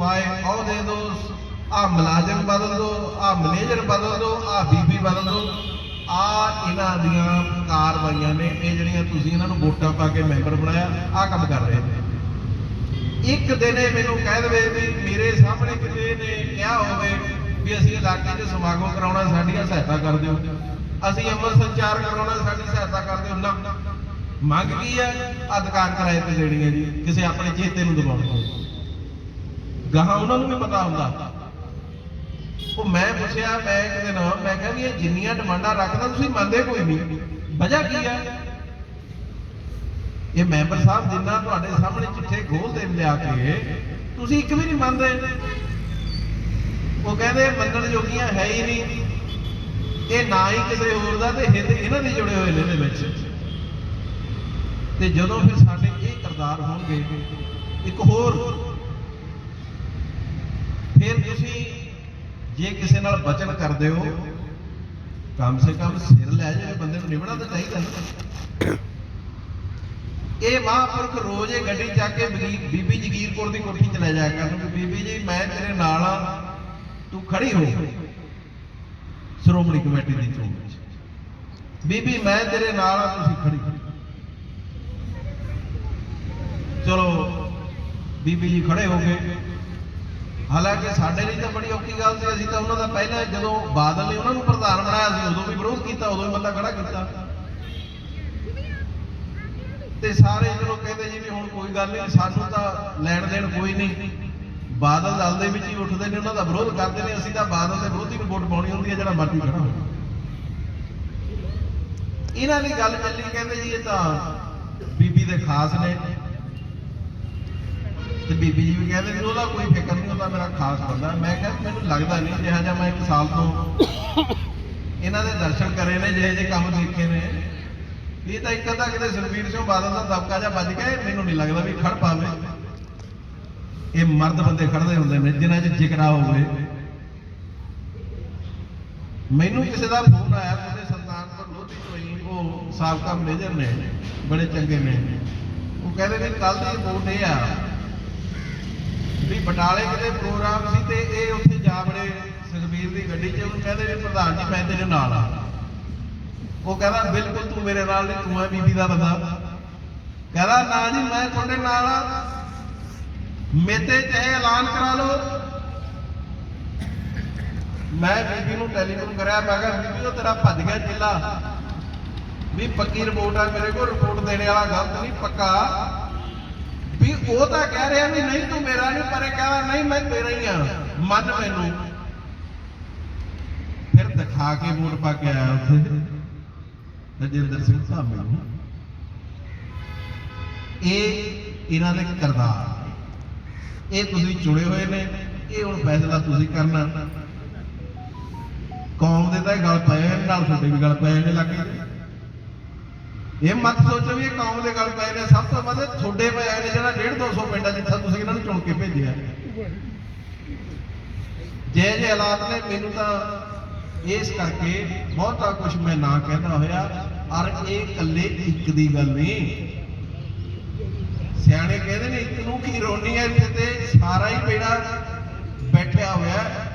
ਸਵਾਏ ਉਹ ਦੇ ਆ ਮੁਲਾਜ਼ਮ ਬਦਲ ਦਿਓ ਆ ਮੈਨੇਜਰ ਬਦਲ ਦਿਓ ਆ ਬੀਬੀ ਬਦਲ ਦਿਓ ਆ ਇਹਨਾਂ ਦੀਆਂ ਕਾਰਵਾਈਆਂ ਨੇ, ਇਹ ਜਿਹੜੀਆਂ ਤੁਸੀਂ ਇਹਨਾਂ ਨੂੰ ਵੋਟਾਂ ਪਾ ਕੇ ਮੈਂਬਰ ਬਣਾਇਆ ਆ ਕੰਮ ਕਰ ਰਹੇ ਨੇ। ਇੱਕ ਦਿਨ ਇਹ ਮੈਨੂੰ ਕਹਿ ਦੇਵੇ ਵੀ ਮੇਰੇ ਸਾਹਮਣੇ ਕਿਤੇ ਨੇ ਕਿਹਾ ਹੋਵੇ ਵੀ ਅਸੀਂ ਇਲਾਕੇ 'ਚ ਸਮਾਗਮ ਕਰਾਉਣਾ, ਸਾਡੀਆਂ ਸਹਾਇਤਾ ਕਰ ਦਿਓ। ਅਸੀਂ ਅਮਰ ਸੰਚਾਰ ਕਰਾਉਣਾ, ਸਾਡੀ ਸਹਾਇਤਾ ਕਰ ਦਿਓ। ਨਾ। ਮੰਗ ਕੀ ਹੈ? ਅਧਿਕਾਰ ਕਿਰਾਏ ਤੇ ਦੇਣੀ ਹੈ ਜੀ, ਕਿਸੇ ਆਪਣੇ ਚੇਤੇ ਨੂੰ ਦਬਾਉਣ ਤੋਂ ਗਾਹਾਂ ਉਹਨਾਂ ਨੂੰ ਵੀ ਪਤਾ ਹੁੰਦਾ। ਉਹ ਮੈਂ ਪੁੱਛਿਆ, ਮੈਂ ਇੱਕ ਦਿਨ, ਮੈਂ ਕਿਹਾ ਵੀ ਇਹ ਜਿੰਨੀਆਂ ਡਿਮਾਂਡਾਂ ਰੱਖਦਾ, ਤੁਸੀਂ ਮੰਨਦੇ ਕੋਈ ਨਹੀਂ। ਵਜ੍ਹਾ ਕੀ ਹੈ ਇਹ ਮੈਂਬਰ ਸਾਹਿਬ ਜਿੰਨਾ ਤੁਹਾਡੇ ਸਾਹਮਣੇ ਚਿੱਠੇ ਖੋਲਦੇ ਲਿਆ ਕੇ, ਤੁਸੀਂ ਇੱਕ ਵੀ ਨਹੀਂ ਮੰਨਦੇ। ਉਹ ਕਹਿੰਦੇ, ਮੰਨਣ ਜੋਗੀਆਂ ਹੈ ਹੀ ਨਹੀਂ। ਇਹ ਨਾ ਹੀ ਕਿਸੇ ਹੋਰ ਦਾ ਤੇ ਹਿੱਤ ਇਹਨਾਂ ਦੇ ਜੁੜੇ ਹੋਏ ਨੇ ਇਹਦੇ ਵਿੱਚ। ਤੇ ਜਦੋਂ ਫਿਰ ਸਾਡੇ ਇਹ ਕਰਦਾਰ ਹੋਣਗੇ, ਇੱਕ ਹੋਰ ਫਿਰ ਤੁਸੀਂ ਜੇ ਕਿਸੇ ਨਾਲ ਬਚਨ ਕਰਦੇ ਹੋ, ਕਮ ਸੇ ਕਮ ਸਿਰ ਲੈ ਜਾਏ ਬੰਦੇ ਨੂੰ ਨਿਭਣਾ ਤਾਂ ਚਾਹੀਦਾ ਨਾ। ਇਹ ਮਹਾਂਪੁਰਖ ਰੋਜ਼ ਇਹ ਗੱਡੀ ਚੱਕ ਕੇ ਬੀਬੀ ਜਗੀਰ ਕੌਰ ਦੀ ਕੋਠੀ ਚ ਲੈ ਜਾਇਆ ਕਰਨ ਬੀਬੀ ਜੀ, ਮੈਂ ਤੇਰੇ ਨਾਲ ਆ, ਤੂੰ ਖੜੀ ਹੋ। ਸ਼੍ਰੋਮਣੀ ਕਮੇਟੀ ਦੀ ਚੋਣ ਵਿੱਚ। ਬੀਬੀ, ਮੈਂ ਤੇਰੇ ਨਾਲ ਆ, ਤੁਸੀਂ ਖੜੀ ਚਲੋ, ਬੀਬੀ ਜੀ ਖੜੇ ਹੋ ਗਏ। ਹਾਲਾਂਕਿ ਸਾਡੇ ਲਈ ਤਾਂ ਬੜੀ ਔਖੀ ਗੱਲ ਸੀ, ਅਸੀਂ ਤਾਂ ਉਹਨਾਂ ਦਾ ਪਹਿਲਾਂ ਜਦੋਂ ਬਾਦਲ ਨੇ ਉਹਨਾਂ ਨੂੰ ਪ੍ਰਧਾਨ ਬਣਾਇਆ ਸੀ, ਉਦੋਂ ਵੀ ਵਿਰੋਧ ਕੀਤਾ, ਉਦੋਂ ਵੀ ਬੰਦਾ ਖੜਾ ਕੀਤਾ। ਤੇ ਸਾਰੇ ਚਲੋ ਕਹਿੰਦੇ ਜੀ ਵੀ ਹੁਣ ਕੋਈ ਗੱਲ ਨਹੀਂ, ਸਾਨੂੰ ਤਾਂ ਲੈਣ ਦੇਣ ਕੋਈ ਨਹੀਂ। ਬਾਦਲ ਦਲ ਦੇ ਵਿੱਚ ਹੀ ਉੱਠਦੇ ਨੇ, ਉਹਨਾਂ ਦਾ ਵਿਰੋਧ ਕਰਦੇ ਨੇ, ਅਸੀਂ ਤਾਂ ਬਾਦਲ ਦੇ ਵਿਰੋਧੀ ਨੂੰ ਵੋਟ ਪਾਉਣੀ ਹੁੰਦੀ ਹੈ, ਜਿਹੜਾ ਮਰਜ਼ੀ ਖੜਾ ਇਹਨਾਂ ਦੀ ਗੱਲ ਚੱਲੀ, ਕਹਿੰਦੇ ਜੀ ਇਹ ਤਾਂ ਬੀਬੀ ਦੇ ਖਾਸ ਨੇ। ਤੇ ਬੀਬੀ ਜੀ ਵੀ ਕਹਿੰਦੇ ਵੀ ਉਹਦਾ ਕੋਈ ਫਿਕਰ ਨਹੀਂ, ਉਹਦਾ ਮੇਰਾ ਖਾਸ ਬੰਦਾ। ਮੈਂ ਕਿਹਾ, ਮੈਨੂੰ ਲੱਗਦਾ ਨਹੀਂ ਜਿਹਾ ਜਿਹਾ ਮੈਂ ਇੱਕ ਸਾਲ ਤੋਂ ਇਹਨਾਂ ਦੇ ਦਰਸ਼ਨ ਕਰੇ ਨੇ, ਜਿਹੇ ਜਿਹੇ ਕੰਮ ਦੇਖੇ ਨੇ। ਇਹ ਤਾਂ ਇੱਕ ਅੱਧਾ ਕਿਤੇ ਸੁਖਬੀਰ ਸਿੰਘ ਬਾਦਲ ਦਾ ਦਬਕਾ ਜਿਹਾ ਵੱਜ ਗਿਆ ਮੈਨੂੰ ਨਹੀਂ ਲੱਗਦਾ ਵੀ ਖੜ ਪਾਵੇ। ਇਹ ਮਰਦ ਬੰਦੇ ਖੜਦੇ ਹੁੰਦੇ ਨੇ, ਜਿਨ੍ਹਾਂ 'ਚ ਜਿਗਰਾ ਹੋਵੇ। ਮੈਨੂੰ ਕਿਸੇ ਦਾ ਫੋਨ ਆਇਆ ਤੁਹਾਡੇ ਸੁਲਤਾਨਪੁਰ ਲੋਧੀ ਤੋਂ ਹੀ ਉਹ ਸਾਬਕਾ ਮੈਨੇਜਰ ਨੇ, ਬੜੇ ਚੰਗੇ ਨੇ। ਉਹ ਕਹਿੰਦੇ ਨੇ ਕੱਲ ਦੀ ਬੋਟ ਇਹ ਆ ਵੀ ਬਟਾਲੇ ਕਿਤੇ ਪ੍ਰੋਗਰਾਮ ਸੀ ਤੇ ਇਹ ਉੱਥੇ ਜਾ ਬੜੇ ਸੁਖਬੀਰ ਦੀ ਗੱਡੀ 'ਚ, ਉਹਨੂੰ ਕਹਿੰਦੇ ਵੀ ਪ੍ਰਧਾਨ ਜੀ, ਮੈਂ ਤੇਰੇ ਨਾਲ ਆ। ਉਹ ਕਹਿੰਦਾ, ਬਿਲਕੁਲ ਤੂੰ ਮੇਰੇ ਨਾਲ ਨਹੀਂ, ਤੂੰ ਹੈ ਬੀਬੀ ਦਾ ਬੰਦਾ। ਕਹਿੰਦਾ, ਨਾ ਜੀ, ਮੈਂ ਤੁਹਾਡੇ ਨਾਲ ਆ। ਮੇਤੇ ਚਾਹੇ ਐਲਾਨ ਕਰਾ ਲਓ। ਮੈਂ ਬੀਬੀ ਨੂੰ ਟੈਲੀਫੋਨ ਕਰਿਆ, ਮੈਂ ਕਿਹਾ, ਬੀਬੀ, ਉਹ ਤੇਰਾ ਭੱਜ ਗਿਆ ਜ਼ਿਲ੍ਹਾ ਵੀ ਪੱਕੀ ਰਿਪੋਰਟ ਆ, ਮੇਰੇ ਕੋਲ ਰਿਪੋਰਟ ਦੇਣੇ ਵਾਲਾ ਗਲਤ ਨਹੀਂ, ਪੱਕਾ। ਵੀ ਉਹ ਤਾਂ ਕਹਿ ਰਿਹਾ ਵੀ ਨਹੀਂ, ਤੂੰ ਮੇਰਾ ਨਹੀਂ, ਪਰ ਇਹ ਕਹਿੰਦਾ ਨਹੀਂ, ਮੈਂ ਤੇਰਾ ਹੀ ਆ ਮੰਨ ਮੈਨੂੰ ਫਿਰ ਦਿਖਾ ਕੇ ਵੋਟ ਪਾ ਕੇ ਆਇਆ ਉੱਥੇ। ਰਜਿੰਦਰ ਸਿੰਘ ਸਾਹਿਬ ਨੂੰ। ਇਹ ਇਹਨਾਂ ਦੇ ਕਰਦਾਰ ਇਹ ਤੁਸੀਂ ਚੁਣੇ ਹੋਏ ਨੇ। ਇਹ ਹੁਣ ਫੈਸਲਾ ਤੁਸੀਂ ਕਰਨਾ। ਕੌਮ ਦੇ ਤਾਂ ਇਹ ਗੱਲ ਪਏ ਨਾਲ ਤੁਹਾਡੇ ਵੀ ਗੱਲ ਪਏ ਨੇ ਲੱਗੇ। ਇਹ ਮਤ ਸੋਚੋ ਵੀ ਇਹ ਕੌਮ ਦੇ ਗੱਲ ਪਏ ਨੇ ਸਭ ਤੋਂ ਵੱਧ ਤੁਹਾਡੇ ਪਏ ਨੇ ਜਿਹੜਾ 1.5 200 ਪਿੰਡਾਂ ਜਿੱਥੇ ਤੁਸੀਂ ਇਹਨਾਂ ਨੂੰ ਚੁਣ ਕੇ ਭੇਜਿਆ ਜੇ ਜੇ ਹਾਲਾਤ ਨੇ, ਮੈਨੂੰ ਤਾਂ ਇਸ ਕਰਕੇ ਬਹੁਤਾ ਕੁਝ ਮੈਂ ਨਾ ਕਹਿੰਦਾ ਹੋਇਆ। ਔਰ ਇਹ ਇਕੱਲੇ ਇੱਕ ਦੀ ਗੱਲ ਨਹੀਂ। ਸਿਆਣੇ ਕਹਿੰਦੇ ਨੇ, ਇੱਕ ਨੂੰ ਕੀ ਰੋਣੀ ਹੈ? ਇੱਥੇ ਤੇ ਸਾਰਾ ਹੀ ਬੇੜਾ ਬੈਠਿਆ ਹੋਇਆ